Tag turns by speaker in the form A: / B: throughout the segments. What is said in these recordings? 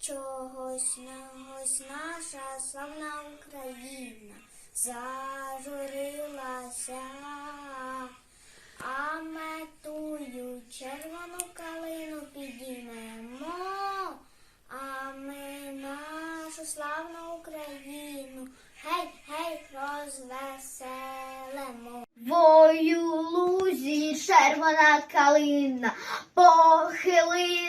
A: Чогось нагось наша славна Україна зажурилася. А ми червону калину підіймемо, а ми нашу славну Україну гей, гей, розвеселимо. Вою лузі червона калина похилилася.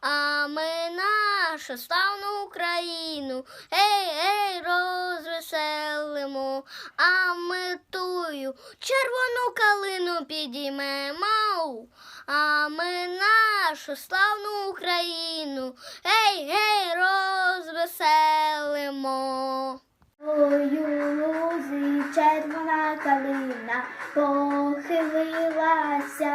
A: а ми нашу славну Україну гей, гей, розвеселимо. А ми тую червону калину підіймемо, а ми нашу славну Україну гей, гей, розвеселимо. Червона калина похилилася.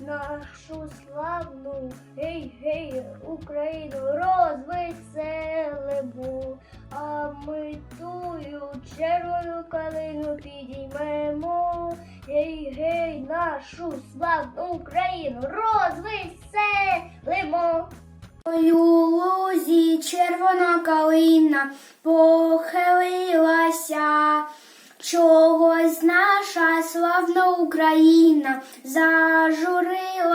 A: нашу славну гей, гей, Україну розвеселимо. А ми тую червону калину підіймемо, гей, гей, нашу славну Україну розвеселимо. Ой, у лузі червона калина похилилася, чогось наша славна Україна зажурилася,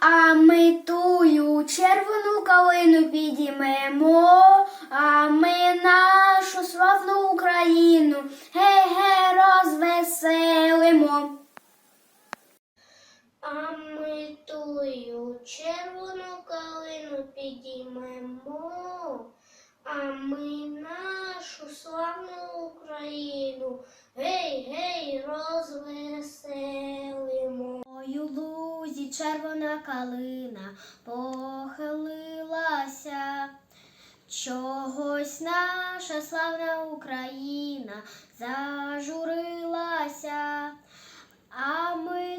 A: а ми тую червону калину підіймемо, а ми нашу славну Україну ге-ге розвеселимо. А ми тую червону калину підіймемо, а ми нашу славну Україну гей, гей, розвеселимо. Ой, у лузі червона калина похилилася. Чогось наша славна Україна зажурилася. А ми